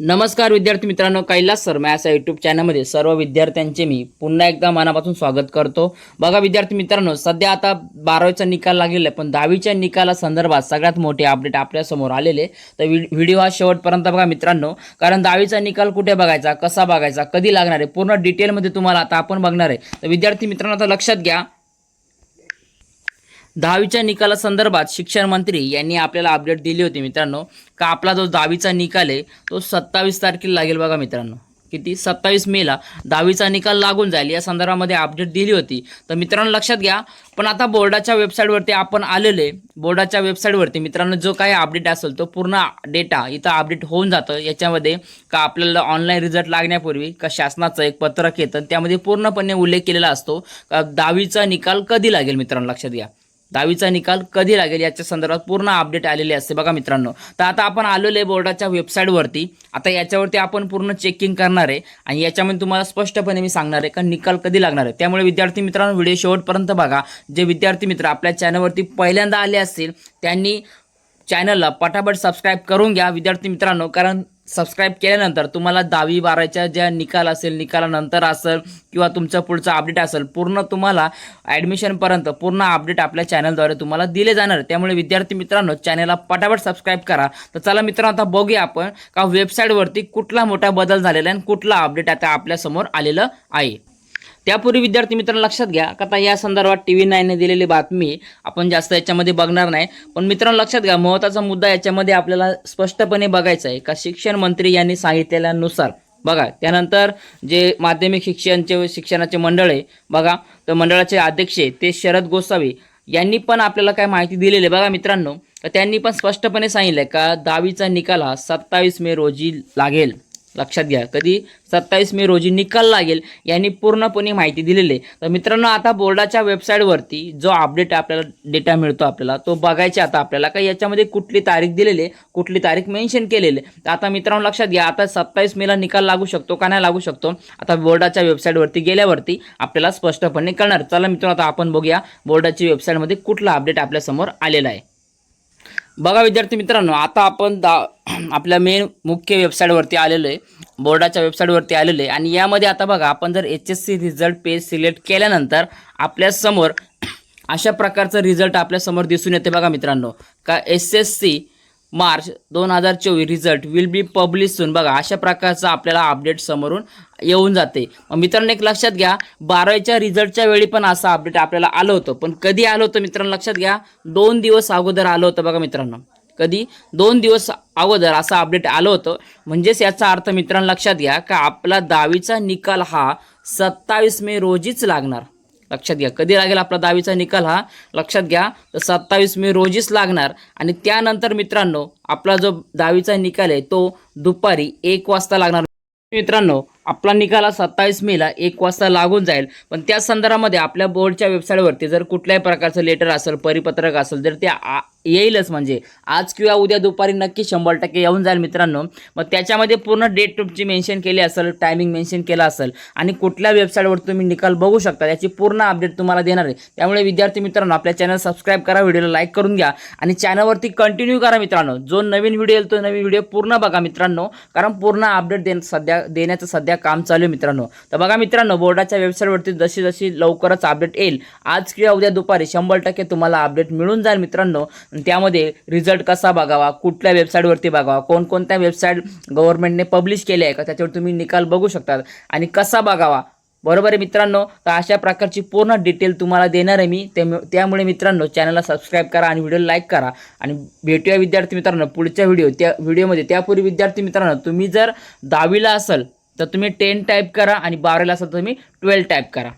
नमस्कार विद्यार्थी मित्रांनो कैलास सर मॅथ्स यूट्यूब चॅनलमध्ये सर्व विद्यार्थ्यांचे मी पुन्हा एकदा मनापासून स्वागत करतो. बघा विद्यार्थी मित्रांनो सध्या आता बारावीचा निकाल लागलेला आहे पण दहावीच्या निकाला संदर्भात सगळ्यात मोठे अपडेट आपल्यासमोर आलेले तर व्हिडिओ हा शेवटपर्यंत बघा मित्रांनो कारण दहावीचा निकाल कुठे बघायचा कसा बघायचा कधी लागणार आहे पूर्ण डिटेलमध्ये तुम्हाला आता आपण बघणार आहे. तर विद्यार्थी मित्रांनो आता लक्षात घ्या दहावीच्या निकाला संदर्भात शिक्षण मंत्री यांनी आपल्याला अपडेट दिली होती मित्रांनो. का आपला जो दहावीचा निकाल आहे तो सत्तावीस तारखेला लागेल बघा मित्रांनो. किती? सत्तावीस मेला दहावीचा निकाल लागून जाईल या संदर्भामध्ये अपडेट दिली होती. तर मित्रांनो लक्षात घ्या. पण आता बोर्डाच्या वेबसाईटवरती आपण आलेले बोर्डाच्या वेबसाईटवरती मित्रांनो जो काही अपडेट असेल तो पूर्ण डेटा इथं अपडेट होऊन जातं. याच्यामध्ये का आपल्याला ऑनलाईन रिझल्ट लागण्यापूर्वी का शासनाचं एक पत्रक येतं. त्यामध्ये पूर्णपणे उल्लेख केलेला असतो का दहावीचा निकाल कधी लागेल मित्रांनो लक्षात घ्या. दहावीचा निकाल कधी लागेल याच्या संदर्भात पूर्ण अपडेट आलेले असते बघा मित्रांनो. तर आता आपण आलेलो आहे बोर्डाच्या वेबसाईटवरती आता याच्यावरती आपण पूर्ण चेकिंग करणार आहे आणि याच्यामध्ये तुम्हाला स्पष्टपणे मी सांगणार आहे का निकाल कधी लागणार आहे. त्यामुळे विद्यार्थी मित्रांनो व्हिडिओ शेवटपर्यंत बघा. जे विद्यार्थी मित्र आपल्या चॅनलवरती पहिल्यांदा आले असतील त्यांनी चॅनलला पटापट सबस्क्राईब करून घ्या विद्यार्थी मित्रांनो कारण सबस्क्राईब केल्यानंतर तुम्हाला दहावी बाराच्या ज्या निकाल असेल निकालानंतर असेल किंवा तुमचं पुढचं अपडेट असेल पूर्ण तुम्हाला ॲडमिशनपर्यंत पूर्ण अपडेट आपल्या चॅनलद्वारे तुम्हाला दिले जाणार. त्यामुळे विद्यार्थी मित्रांनो चॅनलला पटापट सबस्क्राईब करा. तर चला मित्रांनो आता बघूया आपण का वेबसाईटवरती कुठला मोठा बदल झालेला आहे आणि कुठला अपडेट आता आपल्यासमोर आलेलं आहे. त्यापूर्वी विद्यार्थी मित्रांनो लक्षात घ्या का आता या संदर्भात टी व्ही नाईनने दिलेली बातमी आपण जास्त याच्यामध्ये बघणार नाही. पण मित्रांनो लक्षात घ्या महत्त्वाचा मुद्दा याच्यामध्ये आपल्याला स्पष्टपणे बघायचा आहे का शिक्षण मंत्री यांनी सांगितलेल्यानुसार. बघा त्यानंतर जे माध्यमिक शिक्षणचे शिक्षणाचे मंडळ आहे बघा तर मंडळाचे अध्यक्ष आहे ते शरद गोसावी यांनी पण आपल्याला काय माहिती दिलेली आहे. बघा मित्रांनो तर त्यांनी पण स्पष्टपणे सांगितलं का दहावीचा निकाल हा सत्तावीस मे रोजी लागेल. लक्षात घ्या. कधी सत्तावीस मे रोजी निकाल लागेल यांनी पूर्णपणे माहिती दिलेली आहे. तर मित्रांनो आता बोर्डाच्या वेबसाईटवरती जो अपडेट आपल्याला डेटा मिळतो आपल्याला तो बघायचा आता आपल्याला. का याच्यामध्ये कुठली तारीख दिलेली आहे कुठली तारीख मेन्शन केलेली आहे. तर आता मित्रांनो लक्षात घ्या आता सत्तावीस मेला निकाल लागू शकतो का नाही लागू शकतो आता बोर्डाच्या वेबसाईटवरती गेल्यावरती आपल्याला स्पष्टपणे कळणार. चला मित्रांनो आता आपण बघूया बोर्डाची वेबसाईटमध्ये कुठला अपडेट आपल्यासमोर आलेला आहे. बघा विद्यार्थी मित्रांनो आता आपण दा आपल्या मेन मुख्य वेबसाईटवरती आलेलो आहे. बोर्डाच्या वेबसाईटवरती आलेलो आहे. आणि यामध्ये आता बघा आपण जर H S C result page select केल्यानंतर आपल्यासमोर अशा प्रकारचं रिझल्ट आपल्यासमोर दिसून येते बघा मित्रांनो. का एस एस सी मार्च दोन हजार चोवीस result will be publish soon. बघा अशा प्रकारचं आपल्याला अपडेट समोरून येऊन जाते. मग मित्रांनो एक लक्षात घ्या बारावीच्या रिझल्टच्या वेळी पण असं अपडेट आपल्याला आलं होतं. पण कधी आलं होतं मित्रांनो लक्षात घ्या दोन दिवस अगोदर आलं होतं बघा मित्रांनो. कधी? दोन दिवस अगोदर असं अपडेट आलं होतं. म्हणजेच याचा अर्थ मित्रांनो लक्षात घ्या का आपला दहावीचा निकाल हा सत्तावीस मे रोजीच लागणार. लक्षात घ्या. कधी लागेल आपला दहावीचा निकाल हा? लक्षात घ्या. तर सत्तावीस मे रोजीच लागणार. आणि त्यानंतर मित्रांनो आपला जो दहावीचा निकाल आहे तो दुपारी एक वाजता लागणार. मित्रांनो आपला निकाल हा सत्तावीस मेला एक वाजता लागून जाईल. पण त्या संदर्भामध्ये आपल्या बोर्डच्या वेबसाईटवरती जर कुठल्याही प्रकारचं लेटर असेल परिपत्रक असेल तर ते आ- येईलच म्हणजे. आज किंवा उद्या दुपारी नक्की शंभर टक्के येऊन जाईल मित्रांनो. मग त्याच्यामध्ये पूर्ण डेट तुमची मेन्शन केली असेल टायमिंग मेन्शन केलं असेल आणि कुठल्या वेबसाईटवर तुम्ही निकाल बघू शकता याची पूर्ण अपडेट तुम्हाला देणार आहे. त्यामुळे विद्यार्थी मित्रांनो आपल्या चॅनल सबस्क्राईब करा व्हिडिओला लाईक करून घ्या आणि चॅनलवरती कंटिन्यू करा मित्रांनो. जो नवीन व्हिडिओ येईल तो नवीन व्हिडिओ पूर्ण बघा मित्रांनो. कारण पूर्ण अपडेट दे सध्या देण्याचं सध्या काम चालू आहे मित्रांनो. तर बघा मित्रांनो बोर्डाच्या वेबसाईटवरती जशी जशी लवकरच अपडेट येईल आज किंवा उद्या दुपारी शंभर टक्के तुम्हाला अपडेट मिळून जाईल मित्रांनो. त्यामध्ये रिझल्ट कसा बघावा? कुठल्या वेबसाईटवरती बघावा? कोणकोणत्या वेबसाईट गव्हर्नमेंटने पब्लिश केल्या आहे का? त्याच्यावर तुम्ही निकाल बघू शकतात. आणि कसा बघावा? बरोबर आहे मित्रांनो? तर अशा प्रकारची पूर्ण डिटेल तुम्हाला देणार आहे मी. त्यामुळे मित्रांनो चॅनलला सबस्क्राईब करा आणि व्हिडिओ लाईक करा. आणि भेटूया विद्यार्थी मित्रांनो पुढच्या व्हिडिओ त्या व्हिडिओमध्ये त्यापूर्वी विद्यार्थी मित्रांनो तुम्ही जर दहावीला असाल तर तुम्ही टेन टाईप करा आणि बारावीला असाल तर तुम्ही ट्वेल्व टाईप करा.